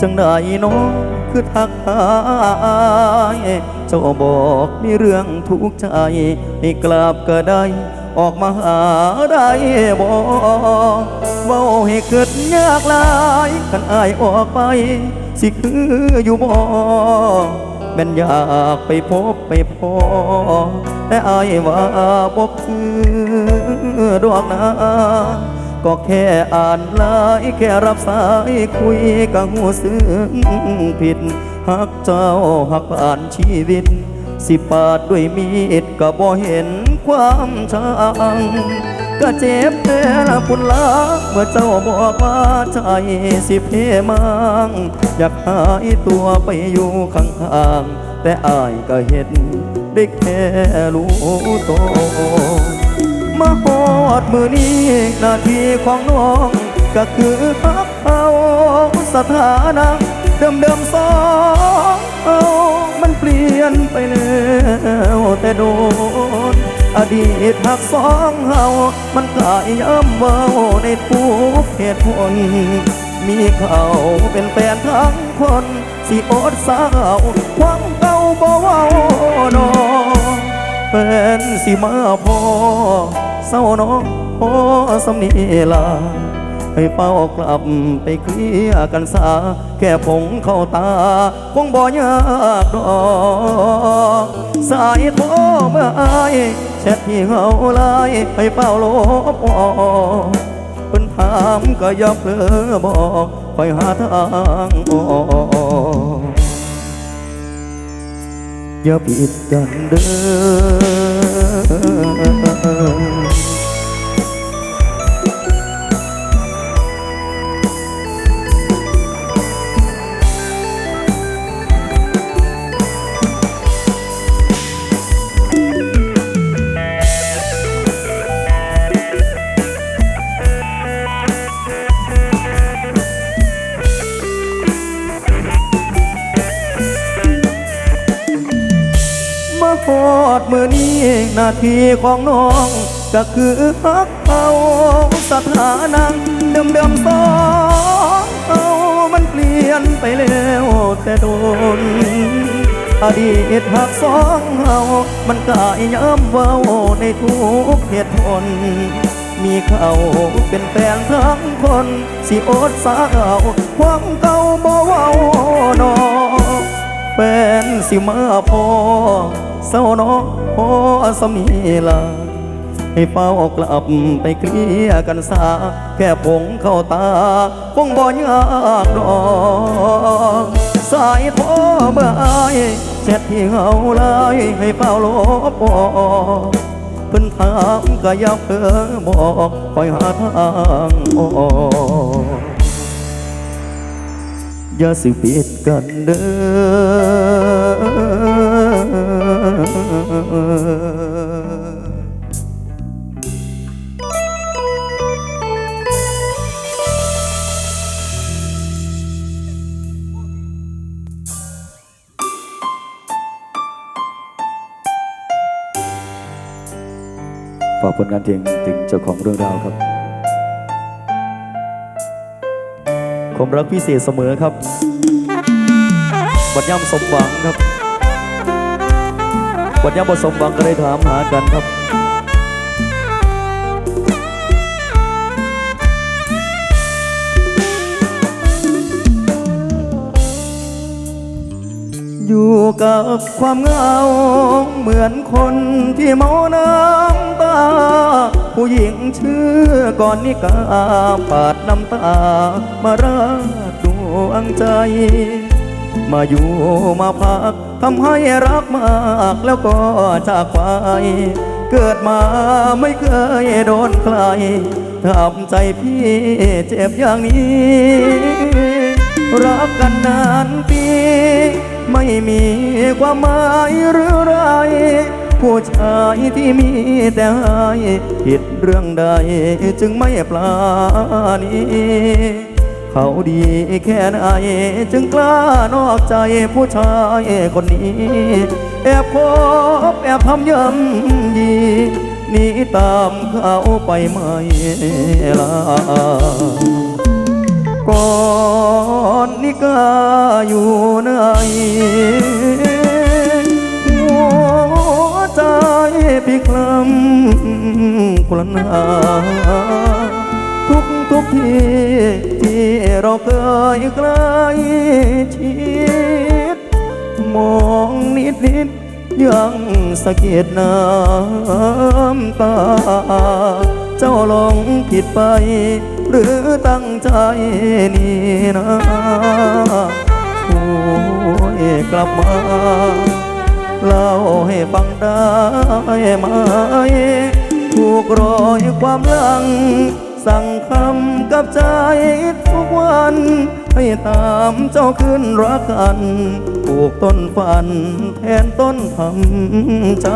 จังได้น้องคือทักหายเจ้าบอกมีเรื่องทุกข์ใจให้กลับก็ได้ ออกมาหาได้บ่เว้าให้เกิดยากหลายคันอายออกไป สิคืออยู่บ่แม่นอยากไปพบไปพอ แต่อายว่าบ่คือดอกนะ ก็แค่อ่านไลายแค่รับสายคุยก็หูซึ้งผิดหักเจ้าหักผ่านชีวิต สิปาดด้วยมีดก็บ่เห็นความช่างก็เจ็บแต่ละปุ่นละเมื่อเจ้าบอกว่าใจสิเพมังอยากหายตัวไปอยู่ข้างๆแต่อายก็เห็นได้แค่รู้ตัว มาหอดมือนี้หน้าที่ของน้อง ก็คือพักเอาสถานะเดิมเดิมๆสองเอามันเปลี่ยนไปแล้วแต่โดน อดีตหักสองเฮามันกลายย้ำเมาในทุกเหตุผลมีเขาเป็นแฟนทั้งคน สิอดสาวความเก่าบ่เว้านอแฟนสิมาพอ เศร้าน้องพอสำนีลาให้เป้ากลับไปเคลียกันซาแค่ผงเข้าตา คงบ่ยากดอกสายโทรเมื่ออายแชทที่เฮาไลายให้เป้าลบออกเพิ่นถามก็ยับเพลอบอกคอยหาทางออกอย่าผิดกันเด้อ ดมือนี้หน้าที่ของน้อง ก็คือฮักเอาสถานะเดิมเดิมสองเอามันเปลี่ยนไปแล้วแต่โดน อดีตหักสองเฮามันกลายย้ำเว้าในทุกเหตุผลมีเขาเป็นแฟนทั้งคน สิอดสาวความเก่าบ่เว้านอแฟ นสิมาพอเศร้าน้องพอสำนีลาให้เฝ้ากลับไปเคลียกันซาแค่ผงเข้าตา คงบ่ยากดอกสายโทรเมื่ออายแชทที่เฮาไลายให้เฝ้าลบออกเพิ่นถามก็อยับเออบอกคอยหาทางออก อย่าสิเปิดกันเด้อฝากผลงานเพลงถึงเจ้าของเรื่องราวครับ ความรักพิเศษเสมอครับบัดย่ำสมหวังครับบัดย่ำบ่สมหวังก็ได้ถามหากันครับอยู่กับความเหงาเหมือนคนที่เมาน้ำตา ผู้หญิงชื่อก่อนนิกาปาดน้ำตา มาราดดวงใจ มาอยู่มาพักทำให้รักมากแล้วก็จากไป เกิดมาไม่เคยโดนใครทำใจพี่เจ็บอย่างนี้ รักกันนานปี ไม่มีความหมายหรือไร ผู้ชายที่มีแต่ให้ผิดเรื่องใดจึงไม่ปลานีเขาดีแค่ไหนจึงกล้านอกใจผู้ชายคนนี้ แอบคบแอบทำย่ำยีหนีตามเขาไปไม่ลาก่อนนิกาอยู่ไหน พี่คลำกลันหาทุกทุกที่ที่เราเคยใกล้ชิดมองนิดนิดยังสะเก็ดน้ำตา เจ้าหลงผิดไป หรือตั้งใจนี่นะช่วยกลับมา เล่าให้ฟังได้ไหมถูกรอยความหลัง สั่งคำกับใจทุกวัน ให้ตามเจ้าขึ้นรักกันปลูกต้นฝันแทนต้นทำใจ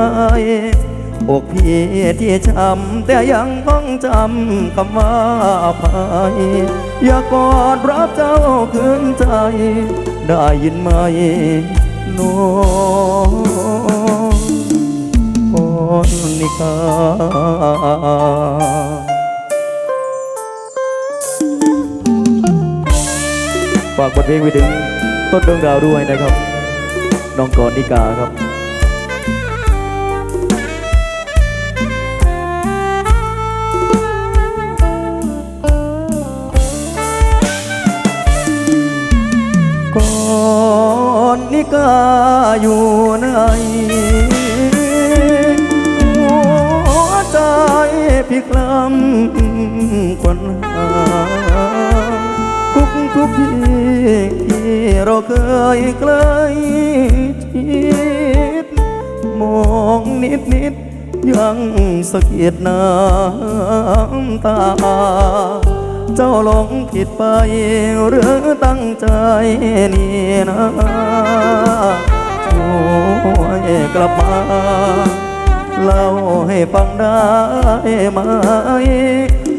อกพี่ที่ช้ำแต่ยังต้องจำคำว่าภัยอย่ากอดรับเจ้าคืนใจ ได้ยินไหมน้อง นิกาฝากบทเพลงไปถึงต้นดวงดาวด้วยนะครับ น้องกรนิกาครับก่อนนิกาอยู่ไหน พี่คลำคนหาทุกทุกที่ที่เราเคยใกล้ชิดมองนิดนิดยังสะเก็ดน้ำตา เจ้าหลงผิดไปหรือตั้งใจนี่นะช่วยกลับมา เล่าให้ฟังได้ไหม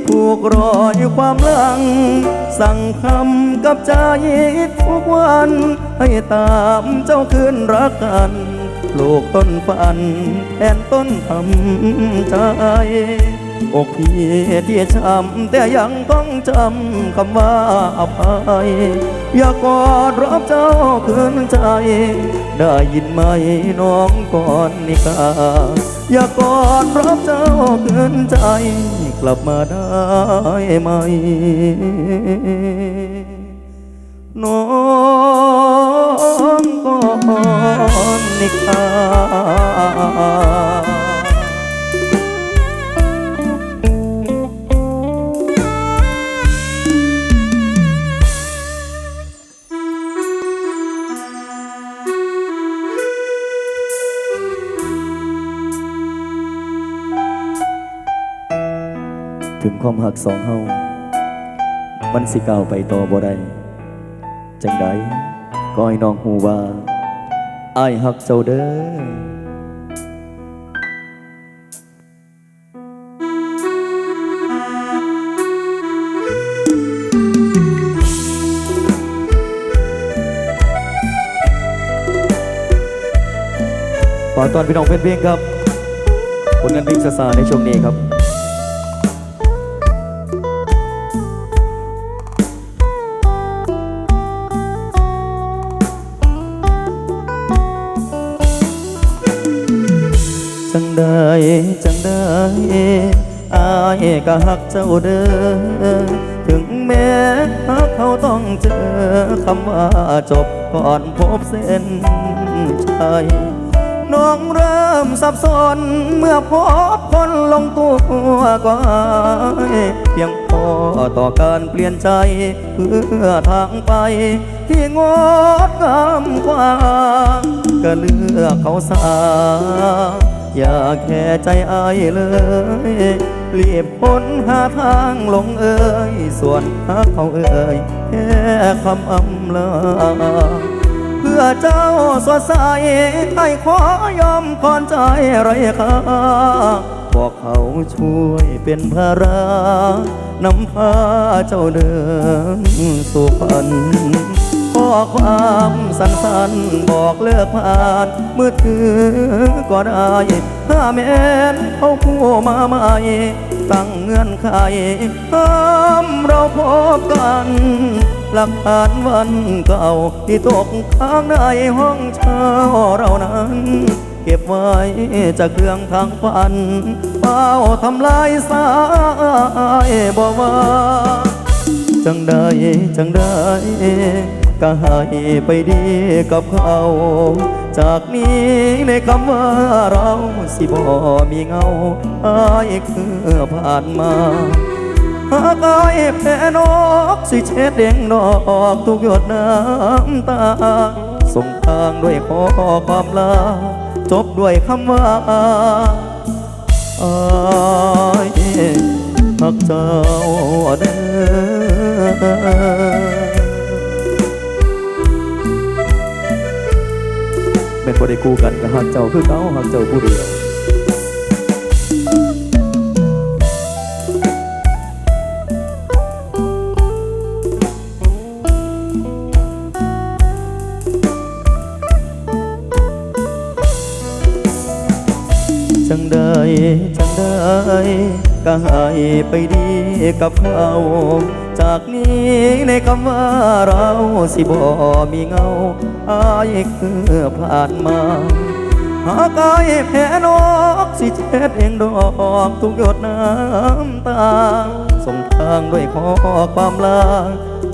ถูกรอยความหลัง สั่งคำกับใจทุกวัน ให้ตามเจ้าคืนรักกันปลูกต้นฝันแทนต้นทำใจอกพี่ที่ช้ำแต่ยังต้องจำคำว่าอภัย อย่ากอดรับเจ้าคืนใจ ได้ยินไหมน้องก่อนนิกา อย่ากอดรับเจ้าเกินใจกลับมาได้ไหมน้องก่อนนิกา หักสองเฮามันสิก้าวไปต่อบ่ได้จังใดก็ให้น้องหูว่าอายหักเจ้าเด้อขอตอนพี่น้องเพื่อนเพลงครับผลงานเพลงซาซาในช่วงนี้ครับ จังได้จังได้อายก็หักเจ้าเด้อถึงแม้หักเขาต้องเจอคำว่าจบก่อนพบเส้นชัยน้องเริ่มสับสนเมื่อพบคนลงตัวกว่าเพียงพอต่อการเปลี่ยนใจ เพื่อทางไป ที่งดงามกว่าก็เลือกเขาสา อย่าแค่ใจอายเลย รีบพ้นหาทางลงเอ่ยส่วนหาเขาเอ่ยแค่คำอำลาเพื่อเจ้าสดใสไอ้ขอยอมผ่อนใจไรค่าบอกเขาช่วยเป็นภาระนำพาเจ้าเดินสู่ฝันข้อ ความสั้นๆบอกเลิกผ่านมือถือก็ได้ถ้าแม้นเขาคู่มาใหม่ตั้งเงื่อนไขห้ามเราพบกันหลักฐานวันเก่าที่ตกค้างในห้องเช่าเรานั้น เก็บไว้จากเครื่องทางฝันเป้าทำลายสายบอกว่าจังได้จังได้ ก็ให้ไปดีกับเขา จากนี้ในคำว่าเราสิบ่มีเงาอายคือผ่านมาหากอายแพ้นกสิเช็ดเด้งดอกทุกหยดน้ำตา ส่งทางด้วยขอความลา จบด้วยคำว่าอายหักเจ้าเด้อ เป็นคนได้คู่กันกับหักเจ้าคือเขาหักเจ้าผู้เดียวจังได้จังได้ก็ให้ไปดีกับเขา จากนี้ในคำว่าเราสิบ่มีเงาอายคือผ่านมาหากายแพ้นกสิเช็ดเองดอกทุกหยดน้ำตา ส่งทางด้วยขอความลา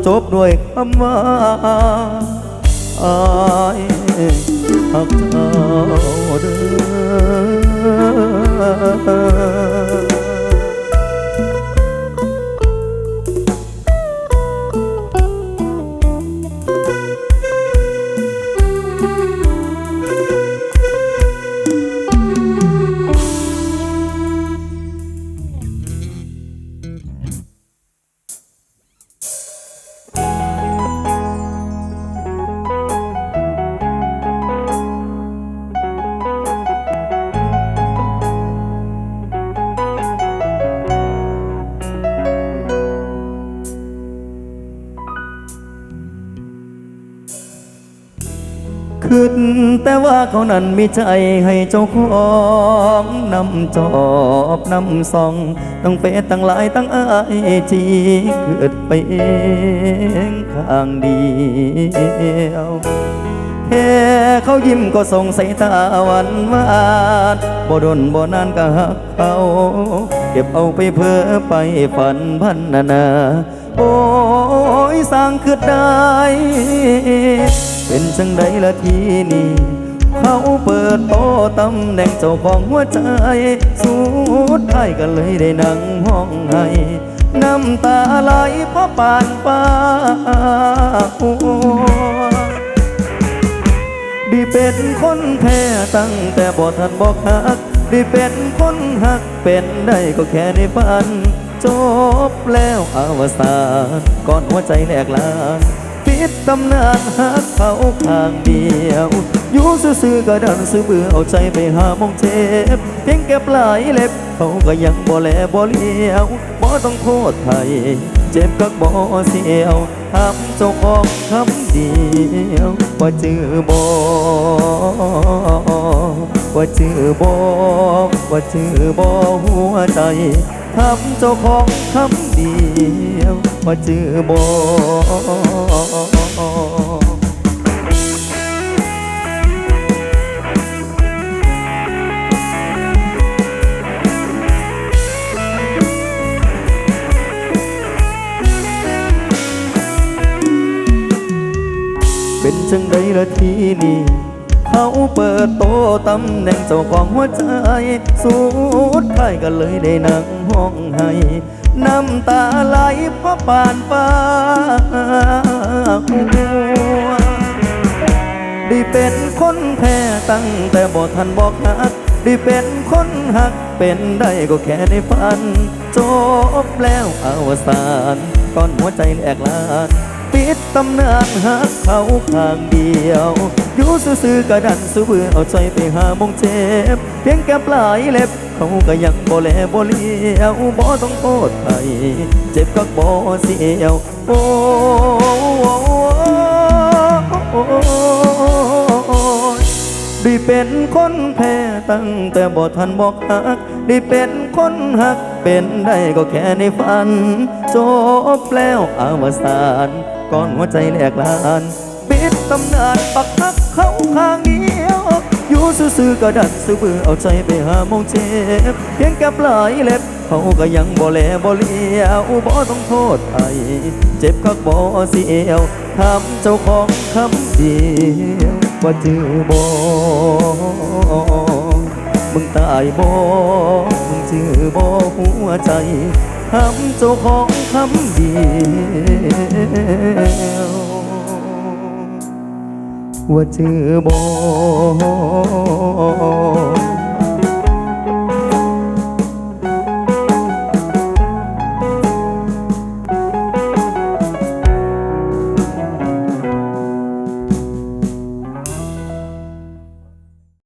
จบด้วยคำว่าอายหักเจ้าเด้อ แต่ว่าเขานั้นมีใจให้เจ้าของนำจอบนำซองตั้งเฟซตั้งไลายตั้งไอจีเกิดไปเองข้างเดียวแค่เขายิ้มก็ส่งสายตาหวันหวานบ่ดนบ่นานก็หักเขาเก็บเอาไปเพ้อไปฝันพันนานา โอ้ยสร้างคือได้ เป็นจังใดละทีนี้เขาเปิดโตตำแหน่งเจ้าของหัวใจ สุดท้ายก็เลยได้นั่งห้องให้น้ำตาไหลเพราะปานฟ้าดีเป็นคนแพ้ตั้งแต่บ่ทันบอกหักดีเป็นคนหักเป็นได้ก็แค่ในฝัน จบแล้วอวสานก่อนหัวใจแหลกลาน ดตำนานหักเขาข้างเดียว อยู่ซื่อๆก็ดันซื้อเบื่อเอาใจไปหามองเจ็บเพียงเก็บลายเล็บ เขาก็ยังบ่แลบ่เลี้ยวบ่ต้องโทษไทย เจ็บก็บ่เสียวทำเจ้าของคำเดียวว่าจือบ่ว่าจือบ่ว่าจือบ่หัวใจทำเจ้าของคำ ดียวว่จือบ่เป็นจังไดละทีนี้เขาเปิดโตตำแหน่งเจ้าของหัวใจ สุดท้ายก็เลยได้นั่งห้องให้ น้ำตาไหลเพราะปานฟ้าหัวได้เป็นคนแพ้ตั้งแต่บ่ทันบอกหักได้เป็นคนหักเป็นได้ก็แค่ในฝัน จบแล้วอวสานก่อนหัวใจแหลกลาน ปิดตำนานหักเขาข้างเดียว อยู่ซื่อๆกระดันซื้อเบื่อเอาใจไปหามงเจ็บ เพียงแค่ปลายเล็บ เขาก็ยังบ่แลบ่เลี้ยวบ่ต้องโทษใครเจ็บก็บ่เสียวโอ้ยได้เป็นคนแพ้ตั้งแต่บ่ทันบอกหักได้เป็นคนหักเป็นได้ก็แค่ในฝัน จบแล้วอวสาน ก่อนหัวใจแหลกลานปิดตำนานปักฮักเขาข้างเดียวอยู่ซื่อๆก็ดันซื้อเบื่อเอาใจไปหาโมองเจ็บเพียงแค่ปลายเล็บเขาก็ยังบ่แลบ่เลียวบ่ต้องโทษไอเจ็บคักบ่เสียวทำเจ้าของคำเดียวว่าจือบ่มึงตายบ่มึงจือบ่หัวใจ คำเจ้าของคำเดียวว่าเจอบอก